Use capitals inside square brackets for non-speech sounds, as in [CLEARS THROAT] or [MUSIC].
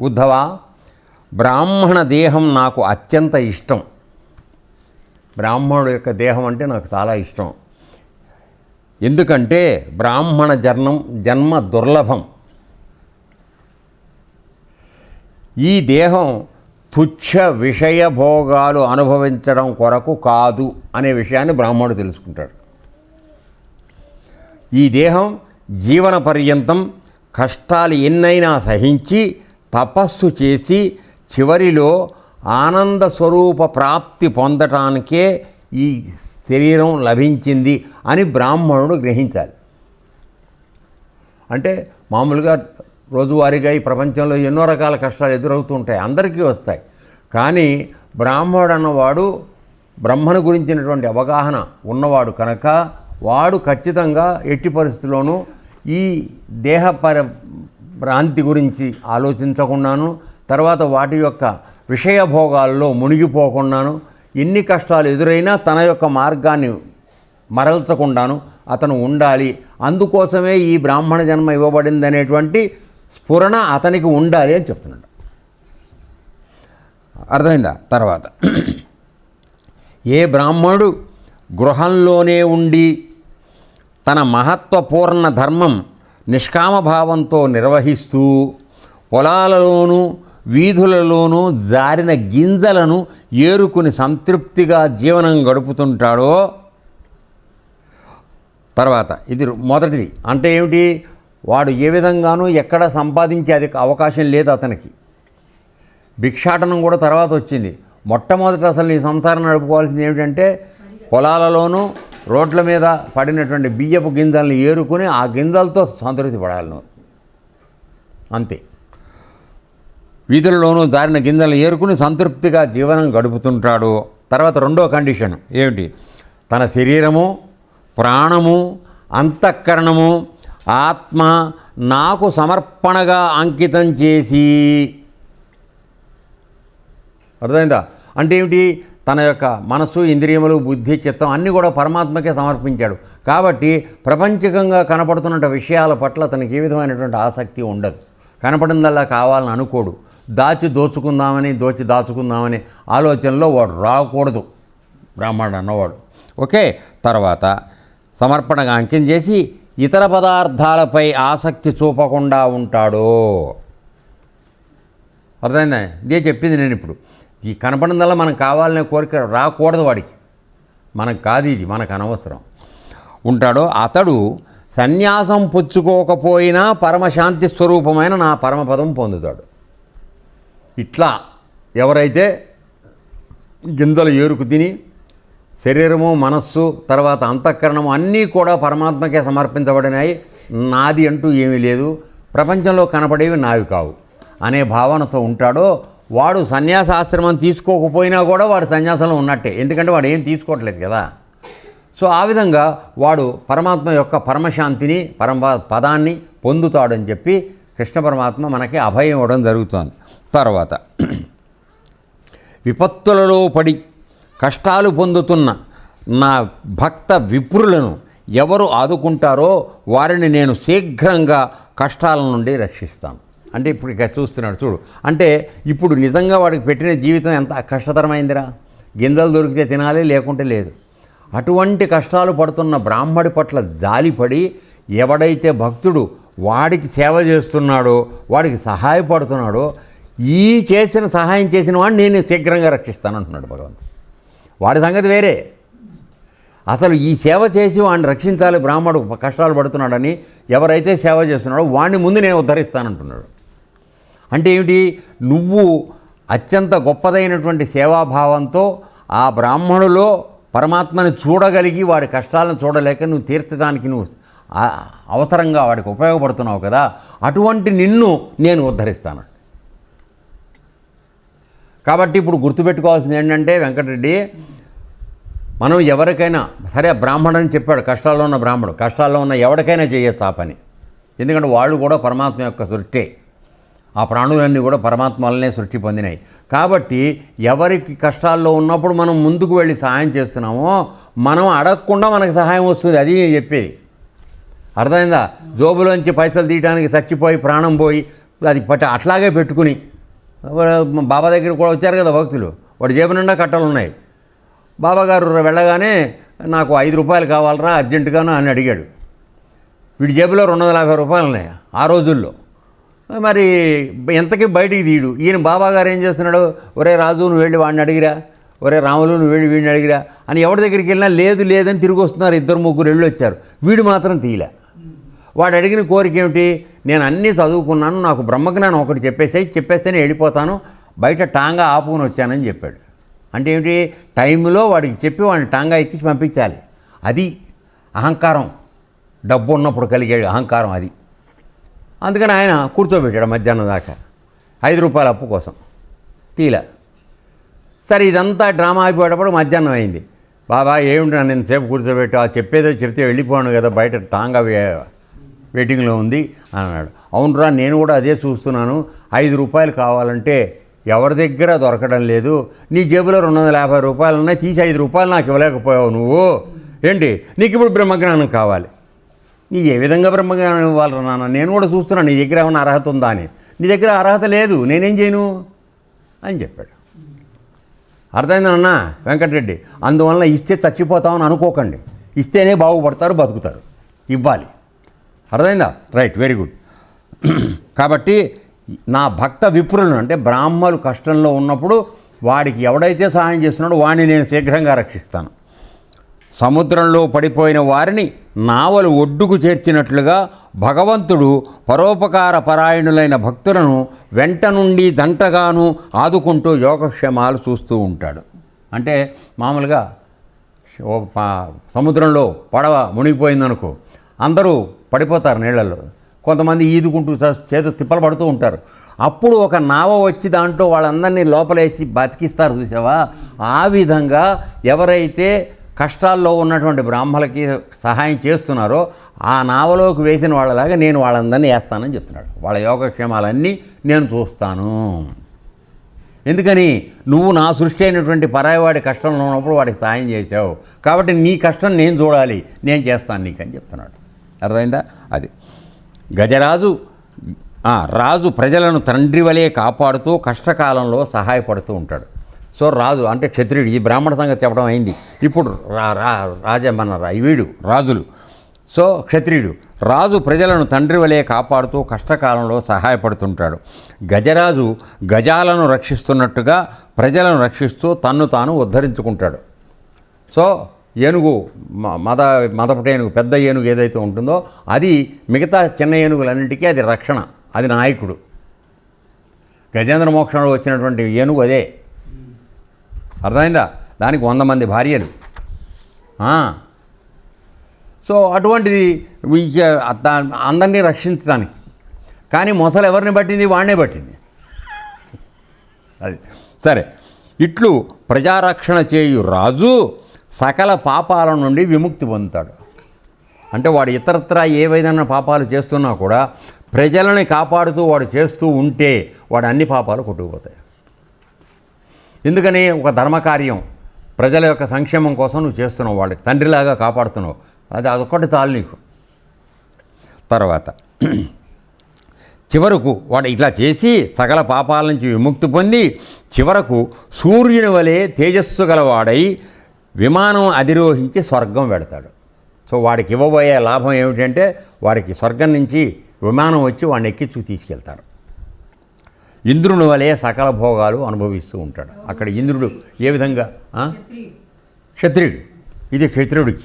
ఉద్ధవ బ్రాహ్మణ దేహం నాకు అత్యంత ఇష్టం. బ్రాహ్మణుడు యొక్క దేహం అంటే నాకు చాలా ఇష్టం. ఎందుకంటే బ్రాహ్మణ జన్మం జన్మ దుర్లభం. ఈ దేహం తుచ్చ విషయ భోగాలు అనుభవించడం కొరకు కాదు అనే విషయాన్ని బ్రాహ్మణుడు తెలుసుకుంటాడు. ఈ దేహం జీవన పర్యంతం కష్టాలు ఎన్నైనా సహించి తపస్సు చేసి చివరిలో ఆనంద స్వరూప ప్రాప్తి పొందటానికే ఈ శరీరం లభించింది అని బ్రాహ్మణుడు గ్రహించాలి. అంటే మామూలుగా రోజువారీగా ఈ ప్రపంచంలో ఎన్నో రకాల కష్టాలు ఎదురవుతుంటాయి అందరికీ వస్తాయి. కానీ బ్రాహ్మణుడు అన్నవాడు బ్రహ్మను గురించినటువంటి అవగాహన ఉన్నవాడు కనుక వాడు ఖచ్చితంగా ఎట్టి పరిస్థితుల్లోనూ ఈ దేహపర భ్రాంతి గురించి ఆలోచించకుండాను తర్వాత వాటి యొక్క విషయభోగాల్లో మునిగిపోకుండాను ఎన్ని కష్టాలు ఎదురైనా తన యొక్క మార్గాన్ని మరల్చకుండాను అతను ఉండాలి. అందుకోసమే ఈ బ్రాహ్మణ జన్మ ఇవ్వబడింది అనేటువంటి స్ఫురణ అతనికి ఉండాలి అని చెప్తున్నాడు. అర్థమైందా? తర్వాత ఏ బ్రాహ్మణుడు గృహంలోనే ఉండి తన మహత్వపూర్ణ ధర్మం నిష్కామభావంతో నిర్వహిస్తూ పొలాలలోనూ వీధులలోనూ జారిన గింజలను ఏరుకుని సంతృప్తిగా జీవనం గడుపుతుంటాడో. తర్వాత ఇది మొదటిది. అంటే ఏమిటి? వాడు ఏ విధంగానూ ఎక్కడ సంపాదించే అది అవకాశం లేదు అతనికి. భిక్షాటనం కూడా తర్వాత వచ్చింది. మొట్టమొదట అసలు ఈ సంసారం నడుపుకోవాల్సింది ఏమిటంటే పొలాలలోనూ రోడ్ల మీద పడినటువంటి బియ్యపు గింజల్ని ఏరుకుని ఆ గింజలతో సంతృప్తి పడాలి నువ్వు. అంతే. వీధులలోనూ దారిన గింజలు ఏరుకుని సంతృప్తిగా జీవనం గడుపుతుంటాడు. తర్వాత రెండో కండిషన్ ఏమిటి? తన శరీరము ప్రాణము అంతఃకరణము ఆత్మ నాకు సమర్పణగా అంకితం చేసి. అర్థమైందా? అంటే ఏమిటి? తన యొక్క మనసు ఇంద్రియములు బుద్ధి చిత్తం అన్నీ కూడా పరమాత్మకే సమర్పించాడు. కాబట్టి ప్రపంచకంగా కనపడుతున్న విషయాల పట్ల తనకి ఏ విధమైనటువంటి ఆసక్తి ఉండదు. కనపడిందల్లా కావాలని అనుకోడు. దాచి దోచుకుందామని దోచి దాచుకుందామని ఆలోచనలో వాడు రాకూడదు. బ్రాహ్మణుడు అన్నవాడు. ఓకే తర్వాత సమర్పణగా అంకితం చేసి ఇతర పదార్థాలపై ఆసక్తి చూపకుండా ఉంటాడు. అర్థమైందా? ఇదే చెప్పింది నేను ఇప్పుడు. ఈ కనపడిందల్లా మనకు కావాలనే కోరిక రాకూడదు వాడికి. మనకు కాదు ఇది మనకు అనవసరం. ఉంటాడో అతడు సన్యాసం పుచ్చుకోకపోయినా పరమశాంతి స్వరూపమైన నా పరమపదం పొందుతాడు. ఇట్లా ఎవరైతే గింజలు ఏరుకు తిని శరీరము మనస్సు తర్వాత అంతఃకరణము అన్నీ కూడా పరమాత్మకే సమర్పించబడినాయి నాది అంటూ ఏమీ లేదు. ప్రపంచంలో కనపడేవి నావి కావు. అనే భావనతో ఉంటాడో వాడు సన్యాసాశ్రమం తీసుకోకపోయినా కూడా వాడు సన్యాసంలో ఉన్నట్టే. ఎందుకంటే వాడు ఏం తీసుకోవట్లేదు కదా. సో ఆ విధంగా వాడు పరమాత్మ యొక్క పరమశాంతిని పరమ పదాన్ని పొందుతాడని చెప్పి కృష్ణ పరమాత్మ మనకి అభయం ఇవ్వడం జరుగుతుంది. తర్వాత విపత్తులలో పడి కష్టాలు పొందుతున్న నా భక్త విప్రులను ఎవరు ఆదుకుంటారో వారిని నేను శీఘ్రంగా కష్టాల నుండి రక్షిస్తాను. అంటే ఇప్పుడు ఇక చూస్తున్నాడు చూడు. అంటే ఇప్పుడు నిజంగా వాడికి పెట్టిన జీవితం ఎంత కష్టతరమైందిరా? గింజలు దొరికితే తినాలి లేకుంటే లేదు. అటువంటి కష్టాలు పడుతున్న బ్రాహ్మడి పట్ల జాలిపడి ఎవడైతే భక్తుడు వాడికి సేవ చేస్తున్నాడో వాడికి సహాయపడుతున్నాడో ఈ చేసిన సహాయం చేసిన వాడిని నేను శీఘ్రంగా రక్షిస్తాను అంటున్నాడు భగవంతుడు. వాడి సంగతి వేరే. అసలు ఈ సేవ చేసి వాడిని రక్షించాలి బ్రాహ్మడు కష్టాలు పడుతున్నాడని ఎవరైతే సేవ చేస్తున్నాడో వాడిని ముందు నేను ఉద్ధరిస్తానంటున్నాడు. అంటే ఏమిటి? నువ్వు అత్యంత గొప్పదైనటువంటి సేవాభావంతో ఆ బ్రాహ్మణులో పరమాత్మని చూడగలిగి వాడి కష్టాలను చూడలేక నువ్వు తీర్చడానికి నువ్వు అవసరంగా వాడికి ఉపయోగపడుతున్నావు కదా అటువంటి నిన్ను నేను ఉద్ధరిస్తాను. కాబట్టి ఇప్పుడు గుర్తుపెట్టుకోవాల్సింది ఏంటంటే వెంకటరెడ్డి మనం ఎవరికైనా సరే బ్రాహ్మణుడు అని చెప్పాడు కష్టాల్లో ఉన్న బ్రాహ్మణుడు కష్టాల్లో ఉన్న ఎవరికైనా చేయొచ్చు ఆ పని. ఎందుకంటే వాళ్ళు కూడా పరమాత్మ యొక్క సృష్టే. ఆ ప్రాణులన్నీ కూడా పరమాత్మ వల్లనే సృష్టి పొందినాయి. కాబట్టి ఎవరికి కష్టాల్లో ఉన్నప్పుడు మనం ముందుకు వెళ్ళి సహాయం చేస్తున్నామో మనం అడగకుండా మనకు సహాయం వస్తుంది అది నేను చెప్పేది. అర్థమైందా? జోబులోంచి పైసలు తీయడానికి చచ్చిపోయి ప్రాణం పోయి అది పట్ట అట్లాగే పెట్టుకుని. బాబా దగ్గర కూడా వచ్చారు కదా భక్తులు వాడి జేబు నిండా కట్టలు ఉన్నాయి. బాబాగారు వెళ్ళగానే నాకు ఐదు రూపాయలు కావాలరా అర్జెంటుగాను అని అడిగాడు. వీడి జేబులో రెండు వందల యాభై రూపాయలు ఉన్నాయి? ఆ రోజుల్లో. మరి ఎంతకీ బయటికి తీయడు. ఈయన బాబా గారు ఏం చేస్తున్నాడు? ఒరే రాజు నువ్వు వెళ్ళి వాడిని అడిగిరా. ఒరే రాములు నువ్వు వెళ్ళి వీడిని అడిగిరా అని ఎవరి దగ్గరికి వెళ్ళినా లేదు లేదని తిరిగి వస్తున్నారు ఇద్దరు ముగ్గురు వెళ్ళి వచ్చారు. వీడు మాత్రం తీయలే. వాడు అడిగిన కోరిక ఏమిటి? నేను అన్నీ చదువుకున్నాను నాకు బ్రహ్మజ్ఞానం ఒకటి చెప్పేసాయి చెప్పేస్తేనే వెళ్ళిపోతాను. బయట టాంగా ఆపుకుని వచ్చానని చెప్పాడు. అంటే ఏమిటి? టైంలో వాడికి చెప్పి వాడిని టాంగా ఎక్కించి పంపించాలి. అది అహంకారం. డబ్బు ఉన్నప్పుడు కలిగే అహంకారం అది. అందుకని ఆయన కూర్చోబెట్టాడు మధ్యాహ్నం దాకా. ఐదు రూపాయల అప్పు కోసం. తీలే. సరే ఇదంతా డ్రామా అయిపోయేటప్పుడు మధ్యాహ్నం అయింది. బాబా ఏమిటి నేను సేపు కూర్చోబెట్టు ఆ చెప్పేదో చెప్తే వెళ్ళిపోను కదా బయట టాంగా వెయిటింగ్లో ఉంది అన్నాడు. అవునరా నేను కూడా అదే చూస్తున్నాను. ఐదు రూపాయలు కావాలంటే ఎవరి దగ్గర దొరకడం లేదు. నీ జేబులో రెండు వందల యాభై రూపాయలు ఉన్నాయి తీసి ఐదు రూపాయలు నాకు ఇవ్వలేకపోయావు నువ్వు. ఏంటి? నీకు ఇప్పుడు బ్రహ్మజ్ఞానం కావాలి. నీ ఏ విధంగా బ్రహ్మజ్ఞానం ఇవ్వాలి నాన్న? నేను కూడా చూస్తున్నాను నీ దగ్గర ఏమైనా అర్హత ఉందా అని. నీ దగ్గర అర్హత లేదు నేనేం చేయను? అని చెప్పాడు. అర్థమైందన్న వెంకటరెడ్డి అందువలన ఇస్తే చచ్చిపోతామని అనుకోకండి. ఇస్తేనే బాగుపడతారు బతుకుతారు. ఇవ్వాలి. అర్థమైందా? Right very good. [CLEARS THROAT] కాబట్టి నా భక్త విప్రులను అంటే బ్రాహ్మలు కష్టంలో ఉన్నప్పుడు వాడికి ఎవడైతే సహాయం చేస్తున్నాడో వాడిని నేను శీఘ్రంగా రక్షిస్తాను. సముద్రంలో పడిపోయిన వారిని నావలు ఒడ్డుకు చేర్చినట్లుగా భగవంతుడు పరోపకార పరాయణులైన భక్తులను వెంట నుండి దంటగాను ఆదుకుంటూ యోగక్షేమాలు చూస్తూ ఉంటాడు. అంటే మామూలుగా సముద్రంలో పడవ మునిగిపోయిందనుకో అందరూ పడిపోతారు నీళ్ళల్లో. కొంతమంది ఈదుకుంటూ చ- చేతు తిప్పలు పడుతూ ఉంటారు. అప్పుడు ఒక నావ వచ్చి దాంట్లో వాళ్ళందరినీ లోపలేసి బతికిస్తారు చూసావా? ఆ విధంగా ఎవరైతే కష్టాల్లో ఉన్నటువంటి బ్రాహ్మలకి సహాయం చేస్తున్నారో ఆ నావలోకి వేసిన వాళ్ళలాగా నేను వాళ్ళందరినీ వేస్తానని చెప్తున్నాడు. వాళ్ళ యోగక్షేమాలన్నీ నేను చూస్తాను. ఎందుకని? నువ్వు నా సృష్టి అయినటువంటి పరాయవాడి కష్టంలో ఉన్నప్పుడు వాడికి సాయం చేసావు కాబట్టి నీ కష్టం నేను చూడాలి. నేను చేస్తాను నీకని చెప్తున్నాడు. అర్థమైందా? అది. గజరాజు రాజు ప్రజలను తండ్రి వలె కాపాడుతూ కష్టకాలంలో సహాయపడుతూ ఉంటాడు. సో రాజు అంటే క్షత్రియుడు. ఈ బ్రాహ్మణ సంగతి చెప్పడం అయింది. ఇప్పుడు రా రా రాజ మన వీడు రాజులు. సో క్షత్రియుడు రాజు ప్రజలను తండ్రి వలె కాపాడుతూ కష్టకాలంలో సహాయపడుతుంటాడు. గజరాజు గజాలను రక్షిస్తున్నట్టుగా ప్రజలను రక్షిస్తూ తన్ను తాను ఉద్ధరించుకుంటాడు. సో ఏనుగు మ- మద మదపట ఏనుగు పెద్ద ఏనుగు ఏదైతే ఉంటుందో అది మిగతా చిన్న ఏనుగులన్నింటికీ అది రక్షణ అది నాయకుడు. గజేంద్ర మోక్షంలో వచ్చినటువంటి ఏనుగు అదే. అర్థమైందా? దానికి వంద మంది భార్యలు. సో అటువంటిది అందరినీ రక్షించడానికి. కానీ మొసలు ఎవరిని పట్టింది? వాడినే పట్టింది. అది. సరే. ఇట్లు ప్రజారక్షణ చేయు రాజు సకల పాపాల నుండి విముక్తి పొందుతాడు. అంటే వాడు ఇతరత్ర ఏవైనా పాపాలు చేస్తున్నా కూడా ప్రజలని కాపాడుతూ వాడు చేస్తూ ఉంటే వాడు అన్ని పాపాలు కొట్టుకుపోతాయి. ఎందుకని ఒక ధర్మకార్యం ప్రజల యొక్క సంక్షేమం కోసం నువ్వు చేస్తున్నావు వాళ్ళకి తండ్రిలాగా కాపాడుతున్నావు. అది అదొక్కటి చాలు నీకు. తర్వాత చివరకు వాడు ఇట్లా చేసి సకల పాపాల నుంచి విముక్తి పొంది చివరకు సూర్యుని వలె తేజస్సు గలవాడై విమానం అధిరోహించి స్వర్గం పెడతాడు సో వాడికి ఇవ్వబోయే లాభం ఏమిటంటే వాడికి స్వర్గం నుంచి విమానం వచ్చి వాడిని ఎక్కించుకు తీసుకెళ్తారు. ఇంద్రుని వలె సకల భోగాలు అనుభవిస్తూ ఉంటాడు. అక్కడ ఇంద్రుడు ఏ విధంగా? క్షత్రియుడు. ఇది క్షత్రియుడికి.